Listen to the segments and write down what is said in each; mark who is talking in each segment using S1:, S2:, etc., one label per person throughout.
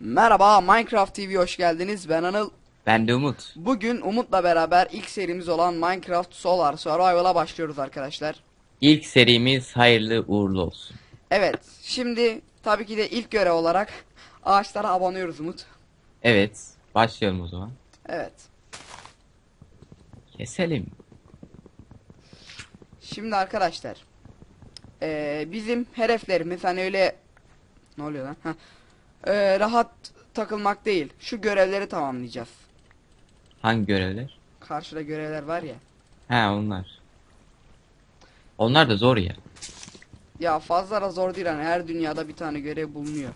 S1: Merhaba Minecraft TV hoş geldiniz. Ben Anıl.
S2: Ben de Umut.
S1: Bugün Umut'la beraber ilk serimiz olan Minecraft Solar Survival'a başlıyoruz arkadaşlar.
S2: İlk serimiz hayırlı uğurlu olsun.
S1: Evet, şimdi tabii ki de ilk görev olarak ağaçlara abanıyoruz Umut.
S2: Evet, başlayalım o zaman.
S1: Evet.
S2: Keselim.
S1: Şimdi arkadaşlar eee, bizim hedeflerimiz hani öyle ne oluyor lan? Heh. Eee, rahat takılmak değil. Şu görevleri tamamlayacağız.
S2: Hangi görevler?
S1: Karşıda görevler var ya.
S2: He onlar. Onlar da zor ya.
S1: Ya fazla da zor değil hani her dünyada bir tane görev bulunuyor.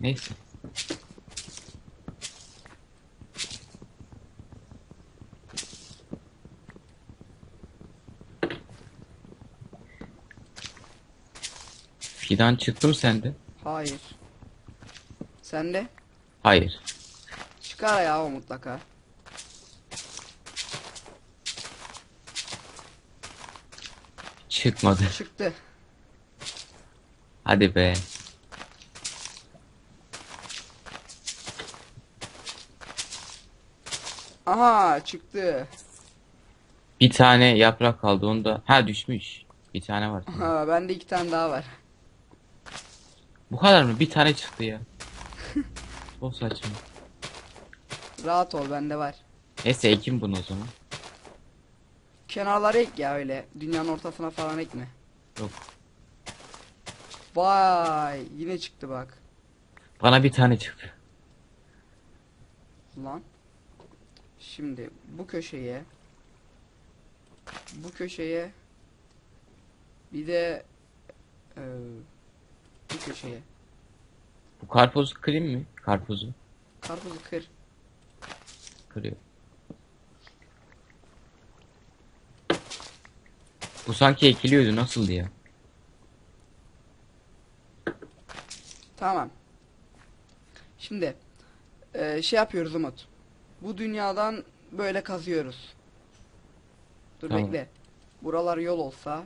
S2: Neyse. Fidan çıktı mı sende?
S1: Hayır. Sen de?
S2: Hayır.
S1: Çıkar ya o mutlaka.
S2: Çıkmadı.
S1: Çıktı.
S2: Hadi be.
S1: Aha çıktı.
S2: Bir tane yaprak kaldı onda. Ha düşmüş. Bir tane var.
S1: Ha bende iki tane daha var.
S2: Bu kadar mı? Bir tane çıktı ya. o saçma.
S1: Rahat ol bende var.
S2: Neyse ekim bunu o zaman.
S1: Kenarlara ek ya öyle. Dünyanın ortasına falan ekme.
S2: Yok.
S1: Vay yine çıktı bak.
S2: Bana bir tane çıktı.
S1: Lan. Şimdi bu köşeye bu köşeye bir de eee, bu köşeye
S2: Bu karpuzu kırayım mı? Karpuzu.
S1: karpuzu kır.
S2: Kırıyor. Bu sanki ekiliyordu. Nasıldı ya?
S1: Tamam. Şimdi eee, şey yapıyoruz Umut. Bu dünyadan böyle kazıyoruz. Dur
S2: Tamam.
S1: bekle. Buralar yol olsa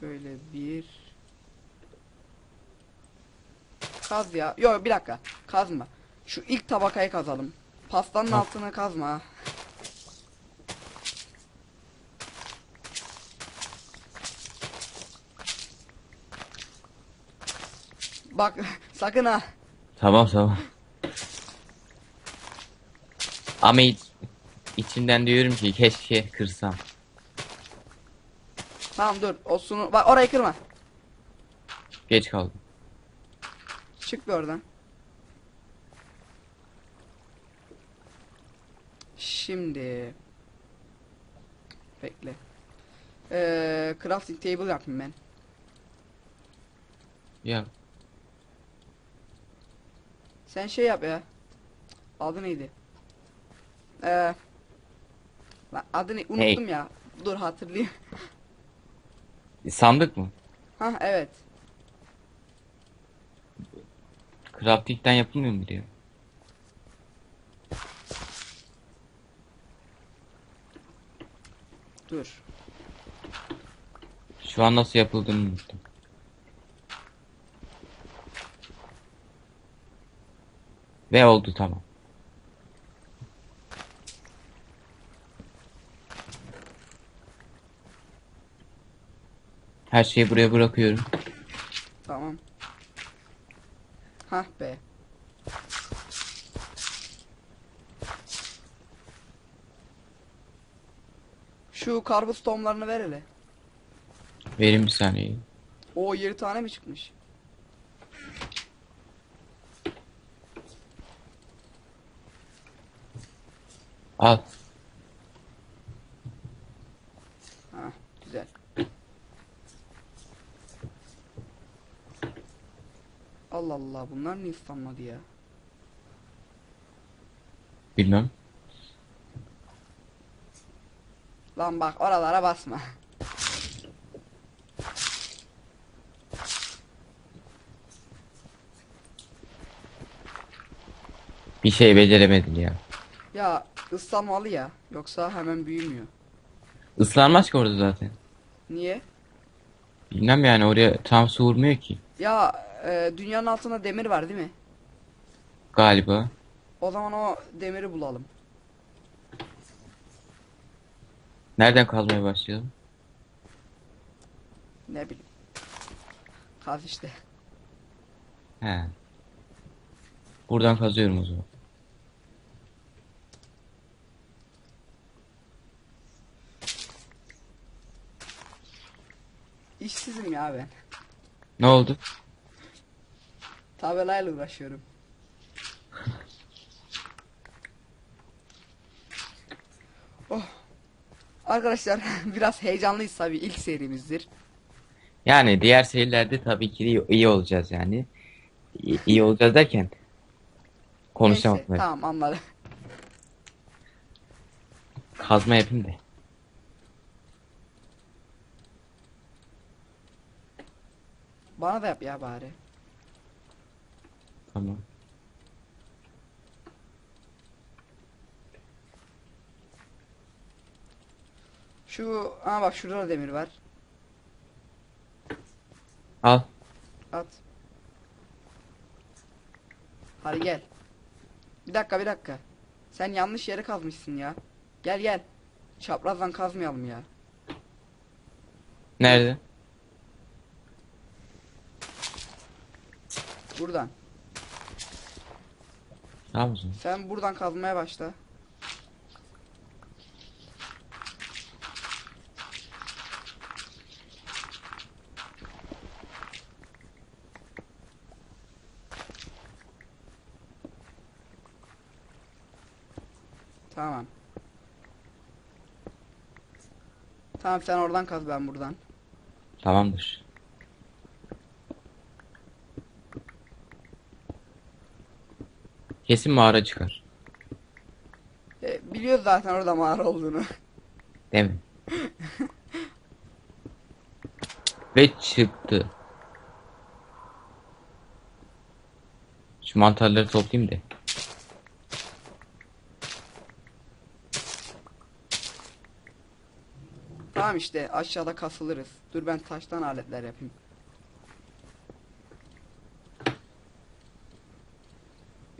S1: şöyle bir kaz ya. Yok bir dakika. Kazma. Şu ilk tabakayı kazalım. Pastanın
S2: Tamam.
S1: altını kazma. Bak sakın ha.
S2: Tamam tamam. Ama iç, içimden diyorum ki keşke kırsam.
S1: Tamam dur. O sunu bak orayı kırma.
S2: Geç kaldım.
S1: Çık bir oradan. Şimdi bekle. Ee, crafting table yapayım ben.
S2: Ya
S1: Sen şey yap ya. Adı neydi? Ee, lan adı ne?
S2: Hey.
S1: Unuttum ya. Dur hatırlayayım.
S2: sandık mı?
S1: ha evet.
S2: Crafting'den yapılmıyor mu diyor.
S1: Dur.
S2: Şu an nasıl yapıldığını unuttum. Ve oldu tamam. Her şeyi buraya bırakıyorum.
S1: Tamam. Hah be. Şu karpuz tohumlarını ver hele.
S2: Verin bir saniye.
S1: O 7 tane mi çıkmış?
S2: Al.
S1: Ha, güzel. Allah bunlar niye ıslanmadı ya?
S2: Bilmem.
S1: Lan bak oralara basma.
S2: Bir şey beceremedin ya.
S1: Ya ıslanmalı ya. Yoksa hemen büyümüyor.
S2: Islanmaz ki orada zaten.
S1: Niye?
S2: Bilmem yani oraya tam su vurmuyor ki.
S1: Ya e, dünyanın altında demir var değil mi?
S2: Galiba.
S1: O zaman o demiri bulalım.
S2: Nereden kazmaya başlayalım?
S1: Ne bileyim. Kaz işte.
S2: He. Buradan kazıyorum o zaman.
S1: İşsizim ya ben.
S2: Ne oldu?
S1: Tabelayla uğraşıyorum. oh. Arkadaşlar biraz heyecanlıyız tabii ilk serimizdir.
S2: Yani diğer serilerde tabii ki iyi, iyi olacağız yani. İyi, iyi olacağız derken konuşamadım.
S1: Neyse, tamam anladım.
S2: Kazma yapayım da.
S1: Bana da yap ya bari.
S2: Tamam.
S1: Şu aa bak şurada da demir var.
S2: Al.
S1: At. Hadi gel. Bir dakika bir dakika. Sen yanlış yere kazmışsın ya. Gel gel. Çaprazdan kazmayalım ya.
S2: Nerede?
S1: Buradan.
S2: O zaman.
S1: Sen buradan kazmaya başla. Tamam. Tamam sen oradan kaz ben buradan.
S2: Tamamdır. Kesin mağara çıkar.
S1: E, biliyoruz zaten orada mağara olduğunu.
S2: Değil mi? Ve çıktı. Şu mantarları toplayayım da.
S1: Tamam işte aşağıda kasılırız. Dur ben taştan aletler yapayım.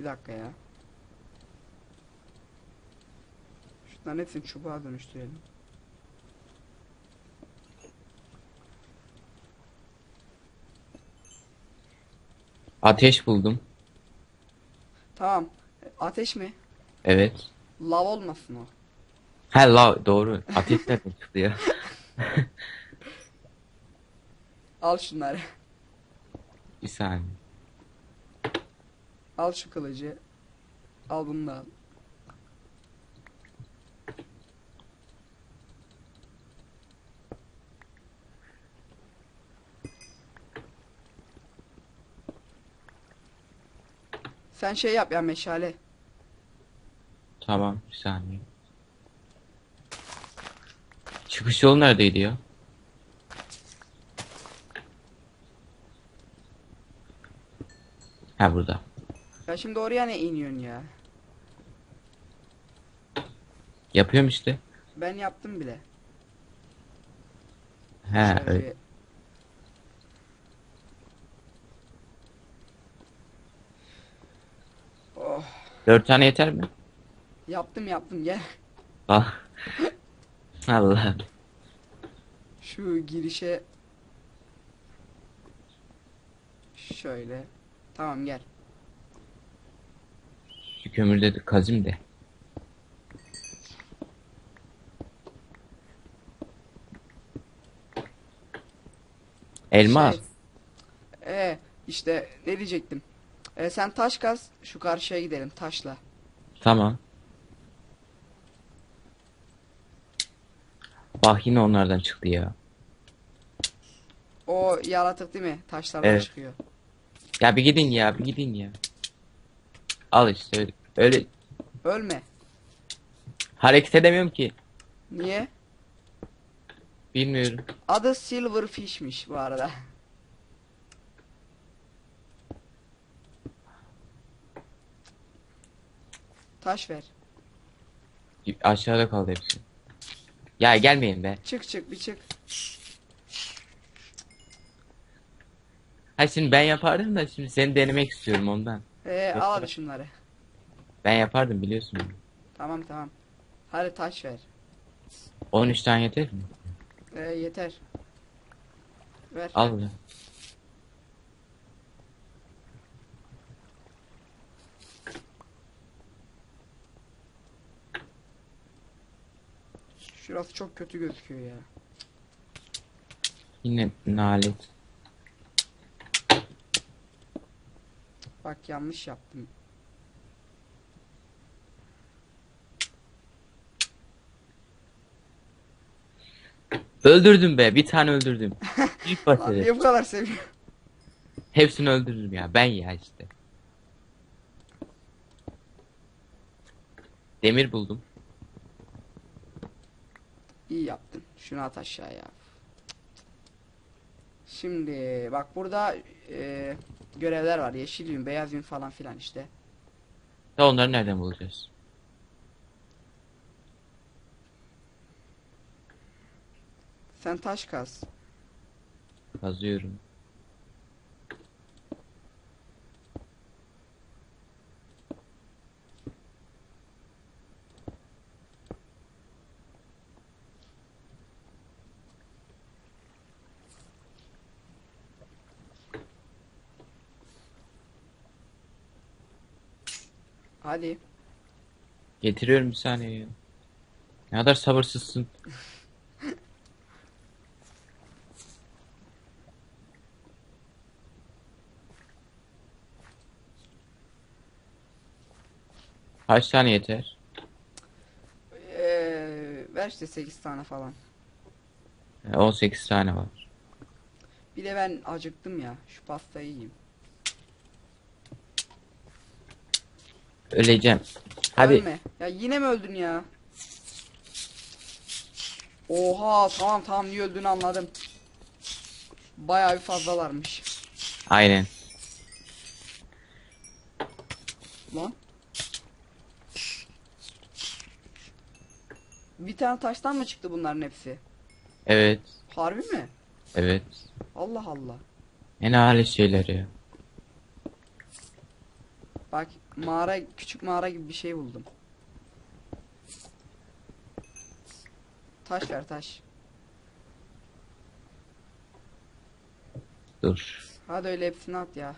S1: Bir dakika ya. Şunların hepsini çubuğa dönüştürelim.
S2: Ateş buldum.
S1: Tamam. Ateş mi?
S2: Evet.
S1: Lav olmasın o.
S2: He la doğru. Ateş nereden çıktı ya?
S1: Al şunları.
S2: Bir saniye.
S1: Al şu kılıcı. Al bunu da al. Sen şey yap ya meşale.
S2: Tamam bir saniye. Çıkış yolu neredeydi ya? Ha burada.
S1: Ya şimdi oraya ne iniyorsun ya?
S2: Yapıyorum işte.
S1: Ben yaptım bile.
S2: He
S1: Şöyle
S2: öyle.
S1: bir- Oh,
S2: Dört tane yeter mi?
S1: yaptım yaptım gel.
S2: Al. Allah.
S1: Şu girişe şöyle. Tamam gel.
S2: Şu kömürde de kazayım de. Elmas.
S1: Şey, Ee, işte ne diyecektim? Ee, sen taş kaz, şu karşıya gidelim taşla.
S2: Tamam. Bak yine onlardan çıktı ya.
S1: O yaratık değil mi? Taşlardan
S2: Evet.
S1: çıkıyor.
S2: Ya bir gidin ya bir gidin ya. Al işte öyle. Öyle
S1: Ölme.
S2: hareket edemiyorum ki.
S1: Niye?
S2: Bilmiyorum.
S1: Adı Silverfish'miş bu arada. Taş ver.
S2: Aşağıda kaldı hepsi. Ya gelmeyin be.
S1: Çık çık bir çık.
S2: Ha şimdi ben yapardım da şimdi seni denemek istiyorum ondan.
S1: Ee, al hadi şunları.
S2: Ben yapardım biliyorsun.
S1: Tamam tamam. Hadi taş ver.
S2: 13 tane yeter mi?
S1: Ee, yeter. Ver.
S2: Al ya.
S1: Şurası çok kötü gözüküyor ya.
S2: Yine nalet.
S1: Bak yanlış yaptım.
S2: Öldürdüm be. Bir tane öldürdüm. Büyük
S1: Lan
S2: başarı.
S1: niye bu kadar seviyorum?
S2: Hepsini öldürdüm ya. Ben ya işte. Demir buldum.
S1: İyi yaptın. Şunu at aşağıya. Şimdi bak burada e, görevler var. Yeşil yün, beyaz yün falan filan işte.
S2: Da onları nereden bulacağız?
S1: Sen taş kaz.
S2: Kazıyorum.
S1: Hadi.
S2: Getiriyorum bir saniye. Ne kadar sabırsızsın. Kaç tane yeter?
S1: Ee, ver işte 8 tane falan.
S2: E, 18 tane var.
S1: Bir de ben acıktım ya. Şu pastayı yiyeyim.
S2: Öleceğim. Hadi.
S1: Ölme. Ya yine mi öldün ya? Oha tamam tamam niye öldüğünü anladım. Bayağı bir fazlalarmış.
S2: Aynen.
S1: Lan. Bir tane taştan mı çıktı bunların hepsi?
S2: Evet.
S1: Harbi mi?
S2: Evet.
S1: Allah Allah.
S2: En hali şeyler ya.
S1: Bak mağara küçük mağara gibi bir şey buldum. Taş ver taş.
S2: Dur.
S1: Hadi öyle hepsini at ya.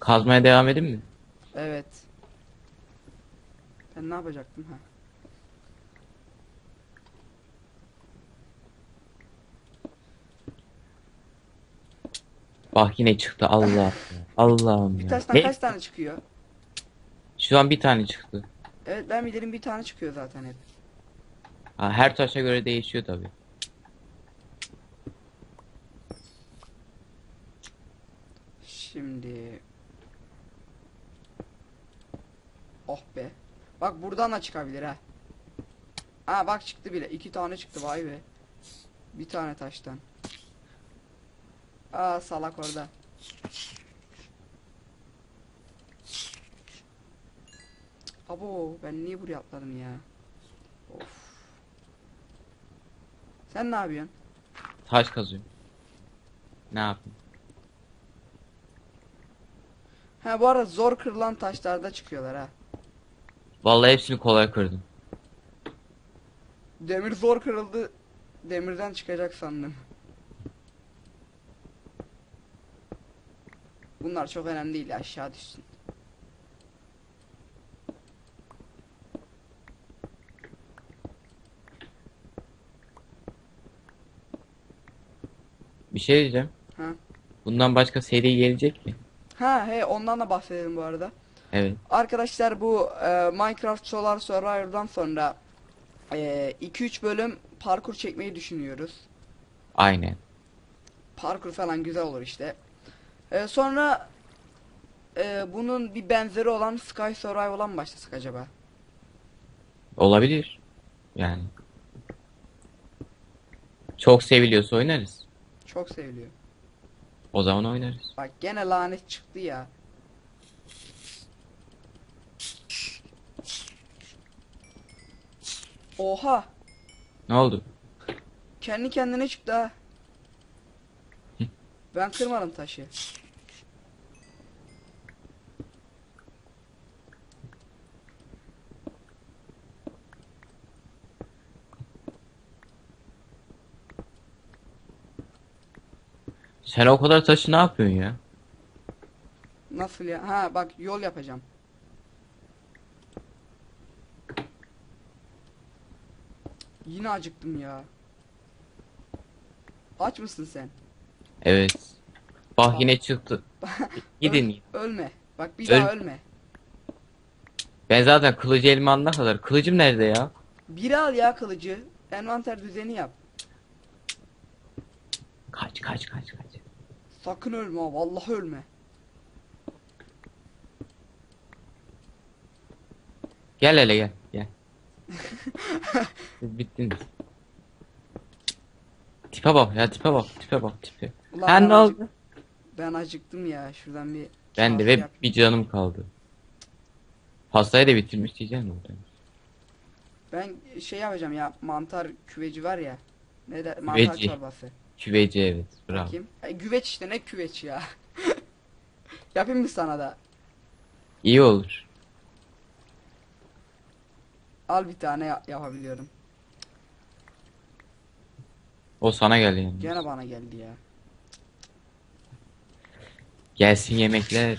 S2: Kazmaya devam edeyim mi?
S1: Evet. Ben ne yapacaktım ha?
S2: Bak yine çıktı Allah. Allah'ım
S1: Bir
S2: ya.
S1: taştan
S2: Ne?
S1: kaç tane çıkıyor?
S2: Şu an bir tane çıktı.
S1: Evet ben bilirim bir tane çıkıyor zaten hep.
S2: Ha, her taşa göre değişiyor tabi.
S1: Şimdi Oh be. Bak buradan da çıkabilir ha. Aa bak çıktı bile. iki tane çıktı vay be. Bir tane taştan. Aa salak orada. Abo ben niye buraya atladım ya? Of. Sen ne yapıyorsun?
S2: Taş kazıyorum. Ne yapayım?
S1: Ha bu arada zor kırılan taşlarda çıkıyorlar ha.
S2: Vallahi hepsini kolay kırdım.
S1: Demir zor kırıldı. Demirden çıkacak sandım. Bunlar çok önemli değil aşağı düşsün.
S2: Bir şey diyeceğim.
S1: Ha.
S2: Bundan başka seri gelecek mi?
S1: Ha he ondan da bahsedelim bu arada.
S2: Evet.
S1: Arkadaşlar bu e, Minecraft Solar Survivor'dan sonra 2-3 bölüm parkur çekmeyi düşünüyoruz.
S2: Aynen.
S1: Parkur falan güzel olur işte. E, sonra e, bunun bir benzeri olan Sky Survival'a mı başlasak acaba?
S2: Olabilir. Yani. Çok seviliyorsa oynarız.
S1: Çok seviliyor.
S2: O zaman oynarız.
S1: Bak gene lanet çıktı ya. Oha.
S2: Ne oldu?
S1: kendi kendine çıktı ha. Ben kırmadım taşı.
S2: Sen o kadar taşı ne yapıyorsun ya?
S1: Nasıl ya? Ha bak yol yapacağım. Yine acıktım ya. Aç mısın sen?
S2: Evet. Bak yine çıktı. Gidin.
S1: Ölme. Bak bir
S2: Öl-
S1: daha ölme.
S2: Ben zaten kılıcı elime alana kadar. Kılıcım nerede ya?
S1: Biri al ya kılıcı. Envanter düzeni yap.
S2: Kaç kaç kaç kaç.
S1: Sakın ölme ha. Vallahi ölme.
S2: Gel hele gel gel. Siz bittiniz. Tipe bak ya tipe bak tipe bak tipe.
S1: Ulan ben
S2: ne
S1: acık-
S2: oldu?
S1: Ben acıktım ya. Şuradan bir
S2: Ben de ve
S1: yap.
S2: bir canım kaldı. Pastayı da bitirmiş diyeceğim orada.
S1: Ben şey yapacağım ya. Mantar küveci var ya. Ne de mantar
S2: Küveci.
S1: çorbası.
S2: Küveci evet bravo.
S1: Bakayım. Ay, güveç işte ne küveç ya. Yapayım mı sana da?
S2: İyi olur.
S1: Al bir tane ya- yapabiliyorum.
S2: O sana geldi yani.
S1: Gene bana geldi ya.
S2: Gelsin yemekler.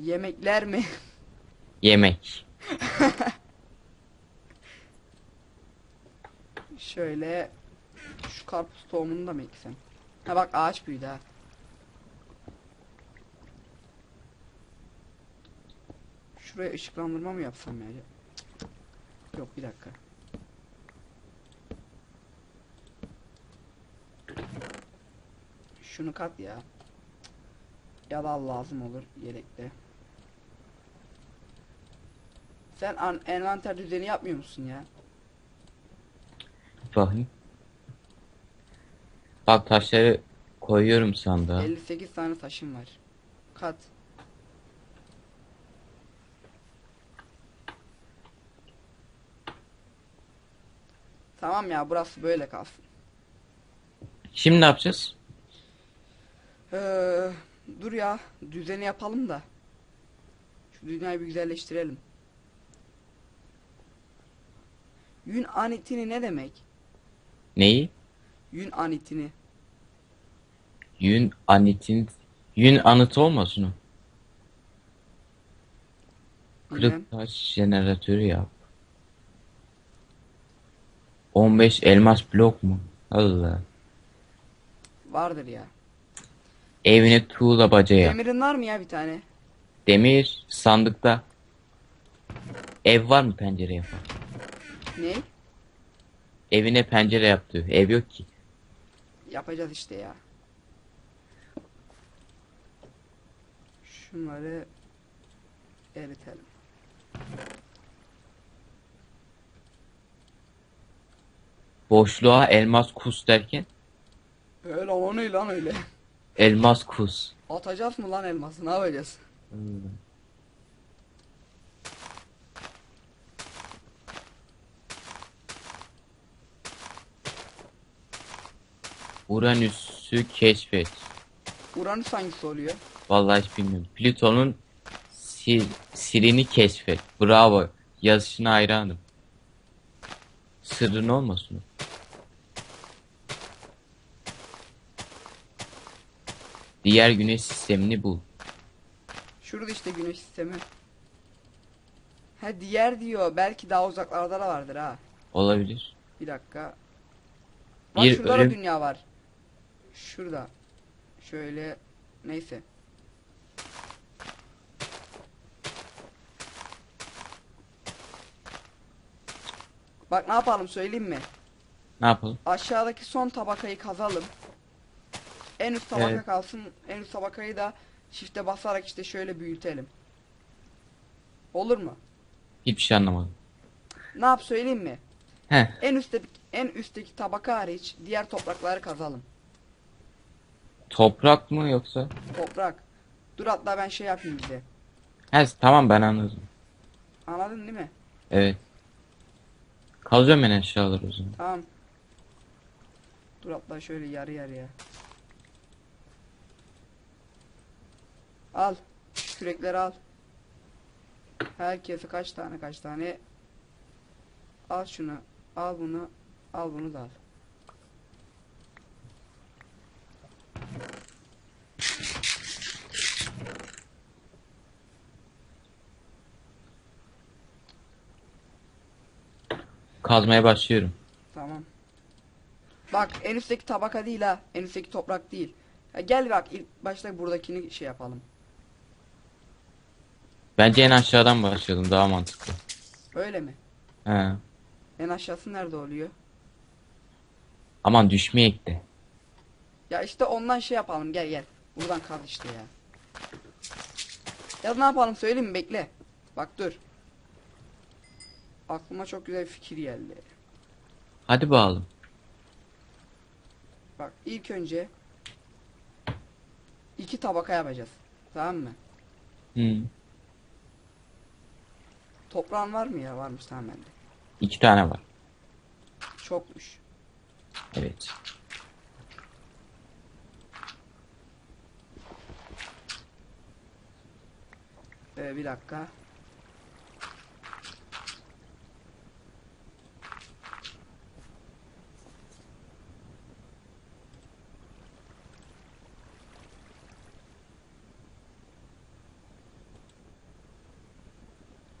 S1: Yemekler mi?
S2: Yemek.
S1: Şöyle şu karpuz tohumunu da mı eksem? Ha bak ağaç büyüdü ha. Şuraya ışıklandırma mı yapsam ya? Yok bir dakika. Şunu kat ya. Ya da lazım olur yedekte. Sen an envanter düzeni yapmıyor musun ya?
S2: Bakayım. Bak taşları koyuyorum sandığa.
S1: 58 tane taşım var. Kat. Tamam ya burası böyle kalsın.
S2: Şimdi ne yapacağız?
S1: Ee, dur ya düzeni yapalım da. Şu dünyayı bir güzelleştirelim. Yün anitini ne demek?
S2: Neyi?
S1: Yün anitini.
S2: Yün anitin yün anıtı olmasın o. Kırık taş jeneratörü yap. 15 elmas blok mu? Allah.
S1: Vardır ya.
S2: Evine tuğla baca yap.
S1: Demirin var mı ya bir tane?
S2: Demir sandıkta. Ev var mı pencere yapan?
S1: Ne?
S2: Evine pencere yaptı. Ev yok ki.
S1: Yapacağız işte ya. Şunları eritelim.
S2: Boşluğa elmas kus derken
S1: Öyle o ne lan öyle.
S2: elmas kus.
S1: Atacağız mı lan elması ne yapacağız?
S2: Uranüs'ü keşfet.
S1: Uranüs hangisi oluyor?
S2: Vallahi hiç bilmiyorum. Plüton'un sil, silini keşfet. Bravo. Yazışına hayranım. Sırrın olmasın o. Diğer güneş sistemini bul.
S1: Şurada işte güneş sistemi. Ha diğer diyor. Belki daha uzaklarda da vardır ha.
S2: Olabilir.
S1: Bir dakika. Bak
S2: Bir
S1: şurada
S2: ölüm-
S1: da dünya var. Şurada. Şöyle. Neyse. Bak ne yapalım söyleyeyim mi?
S2: Ne yapalım?
S1: Aşağıdaki son tabakayı kazalım. En üst tabaka
S2: Evet.
S1: kalsın. En üst tabakayı da shift'e basarak işte şöyle büyütelim. Olur mu?
S2: Hiçbir şey anlamadım.
S1: Ne yap söyleyeyim mi?
S2: Heh.
S1: En üstte en üstteki tabaka hariç diğer toprakları kazalım.
S2: Toprak mı yoksa?
S1: Toprak. Dur hatta ben şey yapayım bize.
S2: He tamam ben anladım.
S1: Anladın değil mi?
S2: Evet. Kazıyorum ben eşyaları o zaman.
S1: Tamam. Dur hatta şöyle yarı yarıya. Al. Kürekleri al. Herkese kaç tane kaç tane. Al şunu. Al bunu. Al bunu da al.
S2: Kazmaya başlıyorum.
S1: Tamam. Bak en üstteki tabaka değil ha. En üstteki toprak değil. Ha, gel bak ilk başta buradakini şey yapalım.
S2: Bence en aşağıdan başlayalım daha mantıklı.
S1: Öyle mi?
S2: He.
S1: En aşağısı nerede oluyor?
S2: Aman düşmeyek de.
S1: Ya işte ondan şey yapalım gel gel. Buradan kaz işte ya. Ya ne yapalım söyleyeyim mi? Bekle. Bak dur. Aklıma çok güzel bir fikir geldi.
S2: Hadi bakalım.
S1: Bak ilk önce iki tabaka yapacağız. Tamam mı?
S2: Hı.
S1: Toprağın var mı ya? Varmış tamam bende.
S2: İki tane var.
S1: Çokmuş.
S2: Evet.
S1: Ee, bir dakika.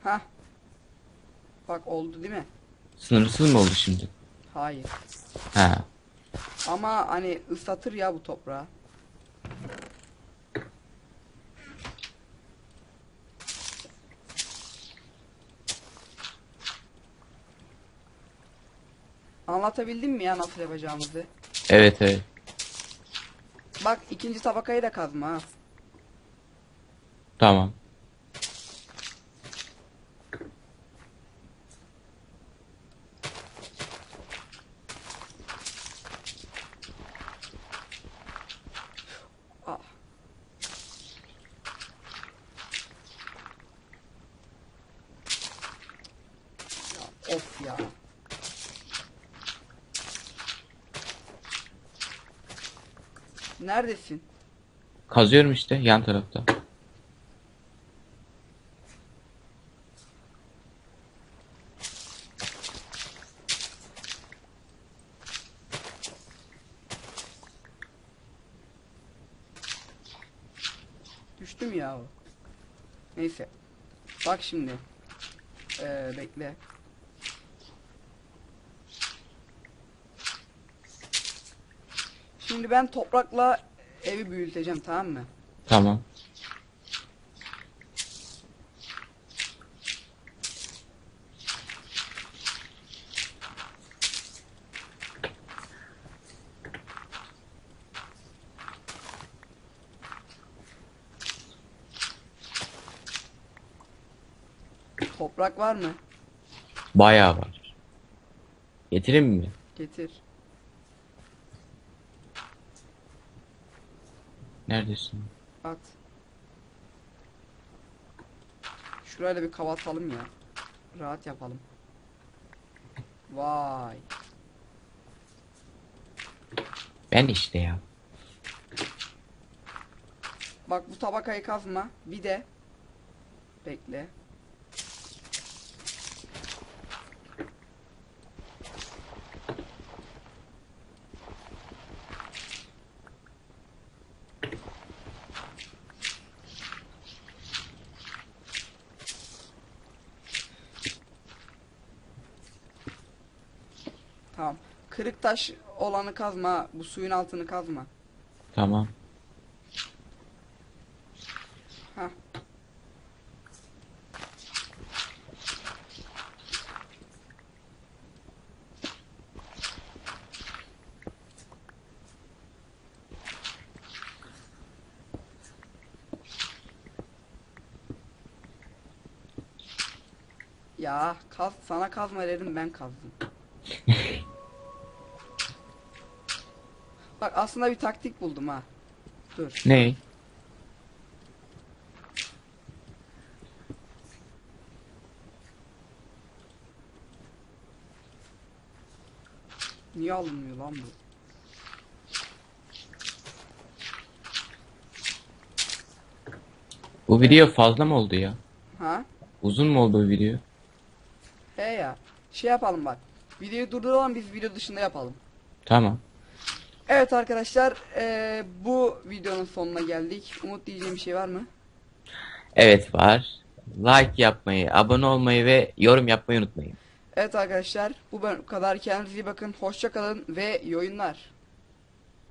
S1: Hah. Bak oldu değil mi?
S2: Sınırsız mı oldu şimdi?
S1: Hayır.
S2: He.
S1: Ama hani ıslatır ya bu toprağı. Anlatabildim mi ya nasıl yapacağımızı?
S2: Evet evet.
S1: Bak ikinci tabakayı da kazma ha.
S2: Tamam.
S1: Ah. Ya, of ya. Neredesin?
S2: Kazıyorum işte yan tarafta.
S1: Düştüm ya. Neyse. Bak şimdi. Ee, bekle. Şimdi ben toprakla evi büyüteceğim tamam mı?
S2: Tamam.
S1: Toprak var mı?
S2: Bayağı var. Getireyim mi?
S1: Getir.
S2: Neredesin?
S1: At. Şurayla bir kavatalım ya. Rahat yapalım. Vay.
S2: Ben işte ya.
S1: Bak bu tabakayı kazma. Bir de bekle. Tamam. Kırık taş olanı kazma. Bu suyun altını kazma.
S2: Tamam.
S1: Hah. Ya kaz sana kazma dedim ben kazdım. Bak aslında bir taktik buldum ha. Dur.
S2: Ney?
S1: Niye alınmıyor lan bu?
S2: Bu video fazla mı oldu ya?
S1: Ha?
S2: Uzun mu oldu bu video?
S1: He ya. Şey yapalım bak. Videoyu durduralım biz video dışında yapalım.
S2: Tamam.
S1: Evet arkadaşlar eee, bu videonun sonuna geldik. Umut diyeceğim bir şey var mı?
S2: Evet var. Like yapmayı, abone olmayı ve yorum yapmayı unutmayın.
S1: Evet arkadaşlar bu kadar kendinize iyi bakın. Hoşça kalın ve iyi oyunlar.